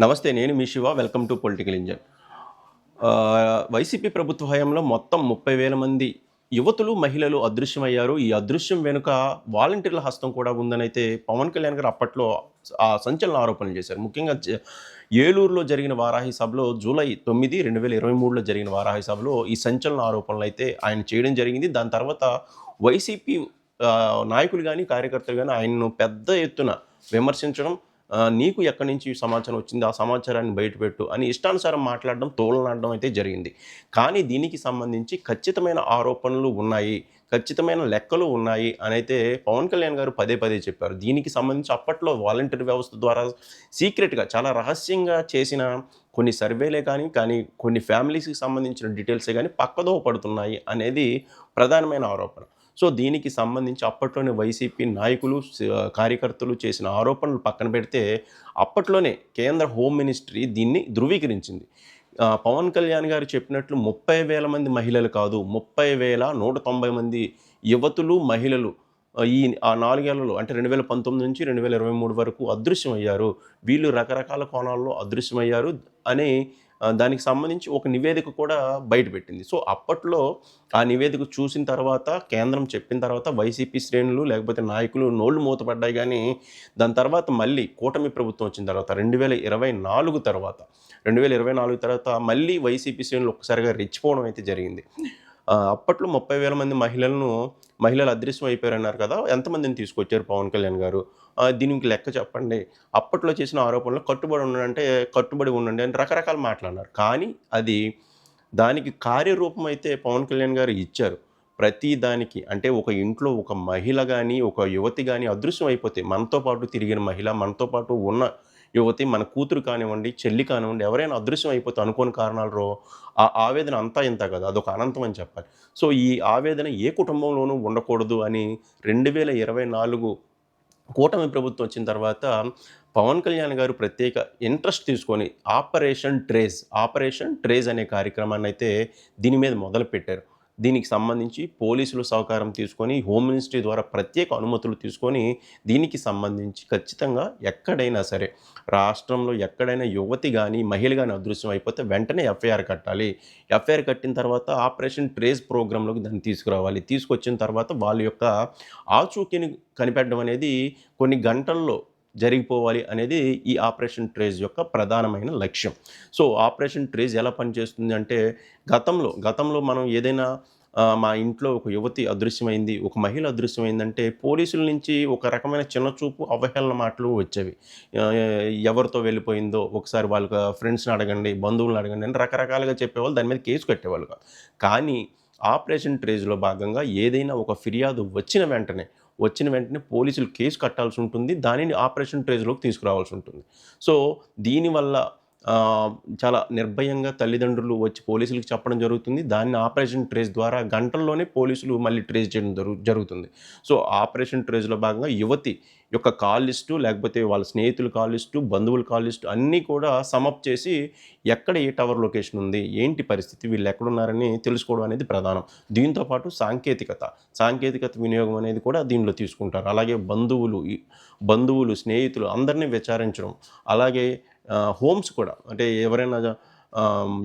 నమస్తే నేను మీ Shiva. Welcome to political engine. YCP ప్రభుత్వ హయాంలో మొత్తం ముప్పై వేల మంది యువతులు మహిళలు అదృశ్యమయ్యారు. ఈ అదృశ్యం వెనుక వాలంటీర్ల హస్తం కూడా ఉందని అయితే పవన్ కళ్యాణ్ గారు అప్పట్లో ఆ సంచలన ఆరోపణలు చేశారు. ముఖ్యంగా జ- ఏలూరులో జరిగిన వారాహి సభలో జూలై తొమ్మిది రెండు వేల ఇరవై మూడులో జరిగిన వారాహి సభలో ఈ సంచలన ఆరోపణలు అయితే ఆయన చేయడం జరిగింది. దాని తర్వాత వైసీపీ నాయకులు కానీ కార్యకర్తలు కానీ ఆయన్ను పెద్ద ఎత్తున విమర్శించడం నీకు ఎక్కడి నుంచి సమాచారం వచ్చింది? ఆ సమాచారాన్ని బయటపెట్టు అని ఇష్టానుసారం మాట్లాడడం తోలనాడడం అయితే జరిగింది. కానీ దీనికి సంబంధించి ఖచ్చితమైన ఆరోపణలు ఉన్నాయి. ఖచ్చితమైన లెక్కలు ఉన్నాయి అని అయితే పవన్ కళ్యాణ్ గారు పదే పదే చెప్పారు. దీనికి సంబంధించి అప్పట్లో వాలంటీర్ వ్యవస్థ ద్వారా సీక్రెట్గా చాలా రహస్యంగా చేసిన కొన్ని సర్వేలే కానీ కానీ కొన్ని ఫ్యామిలీస్కి సంబంధించిన డీటెయిల్సే కానీ పక్కదో పడుతున్నాయి అనేది ప్రధానమైన ఆరోపణ. సో దీనికి సంబంధించి అప్పట్లోనే వైసీపీ నాయకులు కార్యకర్తలు చేసిన ఆరోపణలు పక్కన పెడితే అప్పట్లోనే కేంద్ర హోమ్ మినిస్ట్రీ దీన్ని ధృవీకరించింది. పవన్ కళ్యాణ్ గారు చెప్పినట్లు ముప్పై వేల మంది మహిళలు కాదు ముప్పై వేల నూట తొంభై మంది యువతులు మహిళలు ఈ ఆ నాలుగేళ్ళలో అంటే రెండు వేల పంతొమ్మిది నుంచి రెండు వేల ఇరవై మూడు వరకు అదృశ్యమయ్యారు. వీళ్ళు రకరకాల కోణాల్లో అదృశ్యమయ్యారు అని దానికి సంబంధించి ఒక నివేదిక కూడా బయటపెట్టింది సో అప్పట్లో ఆ నివేదిక చూసిన తర్వాత కేంద్రం చెప్పిన తర్వాత వైసీపీ శ్రేణులు లేకపోతే నాయకులు నోళ్ళు మూతపడ్డాయి కానీ దాని తర్వాత మళ్ళీ కూటమి ప్రభుత్వం వచ్చిన తర్వాత రెండు వేల ఇరవై నాలుగు తర్వాత రెండు వేల ఇరవై నాలుగు తర్వాత మళ్ళీ వైసీపీ శ్రేణులు ఒక్కసారిగా రెచ్చిపోవడం అయితే జరిగింది. అప్పట్లో ముప్పై వేల మంది మహిళలను మహిళలు అదృశ్యం అయిపోయారన్నారు కదా ఎంతమందిని తీసుకొచ్చారు పవన్ కళ్యాణ్ గారు? దీనికి లెక్క చెప్పండి. అప్పట్లో చేసిన ఆరోపణలు కట్టుబడి ఉండంటే కట్టుబడి ఉండండి అని రకరకాల మాట్లాడినారు కానీ అది దానికి కార్యరూపం అయితే పవన్ కళ్యాణ్ గారు ఇచ్చారు. ప్రతి దానికి అంటే ఒక ఇంట్లో ఒక మహిళ కానీ ఒక యువతి కానీ అదృశ్యం అయిపోతే మనతో పాటు తిరిగిన మహిళ మనతో పాటు ఉన్న యువతి మన కూతురు కానివ్వండి చెల్లి కానివ్వండి ఎవరైనా అదృశ్యం అయిపోతే అనుకోని కారణాలు ఆ ఆవేదన అంతా ఇంత కదా. అదొక అనంతం అని చెప్పాలి. సో ఈ ఆవేదన ఏ కుటుంబంలోనూ ఉండకూడదు అని రెండు వేల ఇరవై నాలుగు కూటమి ప్రభుత్వం వచ్చిన తర్వాత పవన్ కళ్యాణ్ గారు ప్రత్యేక ఇంట్రెస్ట్ తీసుకొని ఆపరేషన్ ట్రేజ్ ఆపరేషన్ ట్రేజ్ అనే కార్యక్రమాన్ని అయితే దీని మీద మొదలుపెట్టారు. దీనికి సంబంధించి పోలీసులు సహకారం తీసుకొని హోమ్ మినిస్ట్రీ ద్వారా ప్రత్యేక అనుమతులు తీసుకొని దీనికి సంబంధించి ఖచ్చితంగా ఎక్కడైనా సరే రాష్ట్రంలో ఎక్కడైనా యువతి కానీ మహిళ కానీ అదృశ్యం అయిపోతే వెంటనే ఎఫ్ఐఆర్ కట్టాలి. ఎఫ్ఐఆర్ కట్టిన తర్వాత ఆపరేషన్ ట్రేస్ ప్రోగ్రాంలోకి దాన్ని తీసుకురావాలి. తీసుకొచ్చిన తర్వాత వాళ్ళ యొక్క ఆచూకీని కనిపెట్టడం అనేది కొన్ని గంటల్లో జరిగిపోవాలి అనేది ఈ ఆపరేషన్ ట్రేజ్ యొక్క ప్రధానమైన లక్ష్యం. సో ఆపరేషన్ ట్రేజ్ ఎలా పనిచేస్తుంది అంటే గతంలో గతంలో మనం ఏదైనా మా ఇంట్లో ఒక యువతి అదృశ్యమైంది ఒక మహిళ అదృశ్యమైందంటే పోలీసుల నుంచి ఒక రకమైన చిన్న చూపు అవహేళన మాటలు వచ్చేవి. ఎవరితో వెళ్ళిపోయిందో ఒకసారి వాళ్ళ ఫ్రెండ్స్ని అడగండి బంధువులను అడగండి అని రకరకాలుగా చెప్పేవాళ్ళు దాని మీద కేసు కట్టేవాళ్ళు కానీ ఆపరేషన్ ట్రేజ్లో భాగంగా ఏదైనా ఒక ఫిర్యాదు వచ్చిన వెంటనే వచ్చిన వెంటనే పోలీసులు కేసు కట్టాల్సి ఉంటుంది. దానిని ఆపరేషన్ ట్రేజ్లోకి తీసుకురావాల్సి ఉంటుంది. సో దీనివల్ల చాలా నిర్భయంగా తల్లిదండ్రులు వచ్చి పోలీసులకు చెప్పడం జరుగుతుంది. దాన్ని ఆపరేషన్ ట్రేస్ ద్వారా గంటల్లోనే పోలీసులు మళ్ళీ ట్రేస్ చేయడం జరుగు జరుగుతుంది. సో ఆపరేషన్ ట్రేస్లో భాగంగా యువతి యొక్క కాల్ లిస్టు లేకపోతే వాళ్ళ స్నేహితుల కాల్ లిస్టు బంధువుల కాల్ లిస్టు అన్నీ కూడా సమప్ చేసి ఎక్కడ ఏ టవర్ లొకేషన్ ఉంది ఏంటి పరిస్థితి వీళ్ళు ఎక్కడున్నారని తెలుసుకోవడం అనేది ప్రధానం. దీంతో పాటు సాంకేతికత సాంకేతికత వినియోగం అనేది కూడా దీనిలో తీసుకుంటారు. అలాగే బంధువులు బంధువులు స్నేహితులు అందరినీ విచారించడం అలాగే హోమ్స్ కూడా. అంటే ఎవరైనా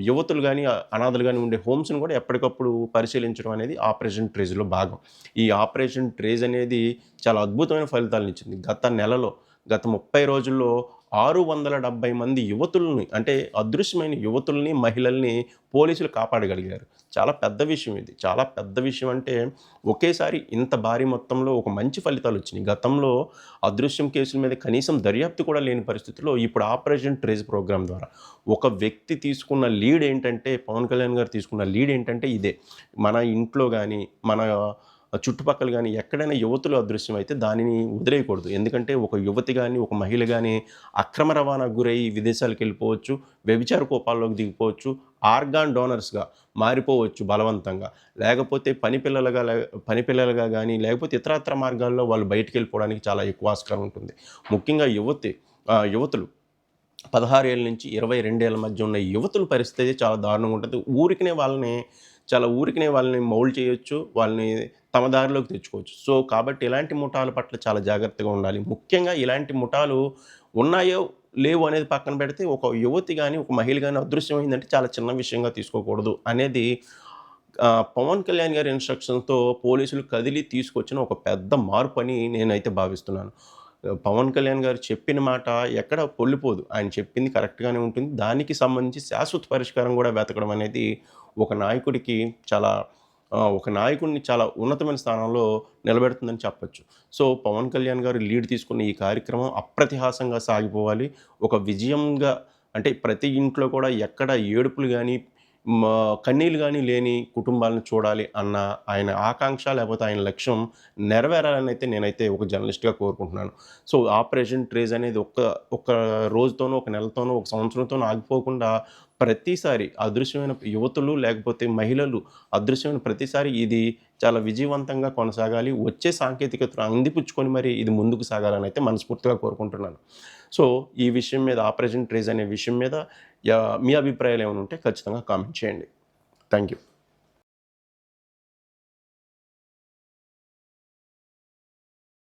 యువతులు కానీ అనాథలు కానీ ఉండే హోమ్స్ని కూడా ఎప్పటికప్పుడు పరిశీలించడం అనేది ఆపరేషన్ ట్రేజ్లో భాగం. ఈ ఆపరేషన్ ట్రేజ్ అనేది చాలా అద్భుతమైన ఫలితాలను ఇచ్చింది. గత నెలలో గత ముప్పై రోజుల్లో ఆరు వందల డెబ్బై మంది యువతుల్ని అంటే అదృశ్యమైన యువతుల్ని మహిళల్ని పోలీసులు కాపాడగలిగారు. చాలా పెద్ద విషయం ఇది. చాలా పెద్ద విషయం అంటే ఒకేసారి ఇంత భారీ మొత్తంలో ఒక మంచి ఫలితాలు వచ్చినాయి. గతంలో అదృశ్యం కేసుల మీద కనీసం దర్యాప్తు కూడా లేని పరిస్థితుల్లో ఇప్పుడు ఆపరేషన్ ట్రేజ్ ప్రోగ్రామ్ ద్వారా ఒక వ్యక్తి తీసుకున్న లీడ్ ఏంటంటే పవన్ కళ్యాణ్ గారు తీసుకున్న లీడ్ ఏంటంటే ఇదే. మన ఇంట్లో కానీ మన చుట్టుపక్కల కానీ ఎక్కడైనా యువతులు అదృశ్యం అయితే దానిని వదిలేయకూడదు. ఎందుకంటే ఒక యువతి కానీ ఒక మహిళ కానీ అక్రమ రవాణాకు గురై విదేశాలకు వెళ్ళిపోవచ్చు వ్యభిచార కోపాల్లోకి దిగిపోవచ్చు ఆర్గాన్ డోనర్స్గా మారిపోవచ్చు బలవంతంగా. లేకపోతే పని పిల్లలుగా పని పిల్లలుగా కానీ లేకపోతే ఇతరత్ర మార్గాల్లో వాళ్ళు బయటికి వెళ్ళిపోవడానికి చాలా ఎక్కువ ఆస్కారం ఉంటుంది. ముఖ్యంగా యువతి ఆ, యువతులు. పదహారు ఏళ్ళ నుంచి ఇరవై రెండేళ్ళ మధ్య ఉన్న యువతుల పరిస్థితి చాలా దారుణంగా ఉంటుంది. ఊరికినే వాళ్ళని చాలా ఊరికినే వాళ్ళని మౌల్డ్ చేయొచ్చు వాళ్ళని తమ దారిలోకి తెచ్చుకోవచ్చు. సో కాబట్టి ఇలాంటి ముఠాల పట్ల చాలా జాగ్రత్తగా ఉండాలి. ముఖ్యంగా ఇలాంటి ముఠాలు ఉన్నాయో లేవు అనేది పక్కన పెడితే ఒక యువతి కానీ ఒక మహిళ కానీ అదృశ్యమైందంటే చాలా చిన్న విషయంగా తీసుకోకూడదు అనేది పవన్ కళ్యాణ్ గారి ఇన్స్ట్రక్షన్తో పోలీసులు కదిలి తీసుకొచ్చిన ఒక పెద్ద మార్పు అని నేనైతే భావిస్తున్నాను. పవన్ కళ్యాణ్ గారు చెప్పిన మాట ఎక్కడ పొల్లిపోదు. ఆయన చెప్పింది కరెక్ట్గానే ఉంటుంది. దానికి సంబంధించి శాశ్వత పరిష్కారం కూడా వెతకడం అనేది ఒక నాయకుడికి చాలా ఒక నాయకుడిని చాలా ఉన్నతమైన స్థానంలో నిలబెడుతుందని చెప్పచ్చు. సో పవన్ కళ్యాణ్ గారు లీడ్ తీసుకున్న ఈ కార్యక్రమం అప్రతిహాసంగా సాగిపోవాలి. ఒక విజయంగా అంటే ప్రతి ఇంట్లో కూడా ఎక్కడ ఏడుపులు కానీ కన్నీళ్ళు కానీ లేని కుటుంబాలను చూడాలి అన్న ఆయన ఆకాంక్ష లేకపోతే ఆయన లక్ష్యం నెరవేరాలని అయితే నేనైతే ఒక జర్నలిస్ట్గా కోరుకుంటున్నాను. సో ఆపరేషన్ ట్రేజ్ అనేది ఒక్క ఒక్క రోజుతోనో ఒక నెలతోనో ఒక సంవత్సరంతోనో ఆగిపోకుండా ప్రతిసారి అదృశ్యమైన యువతులు లేకపోతే మహిళలు అదృశ్యమైన ప్రతిసారి ఇది చాలా విజయవంతంగా కొనసాగాలి వచ్చే సాంకేతికతను అందిపుచ్చుకొని మరి ఇది ముందుకు సాగాలని అయితే మనస్ఫూర్తిగా కోరుకుంటున్నాను. సో ఈ విషయం మీద ఆపరేషన్ ట్రేజ్ అనే విషయం మీద మీ అభిప్రాయాలు ఏమైనా ఉంటే ఖచ్చితంగా కామెంట్ చేయండి. Thank you.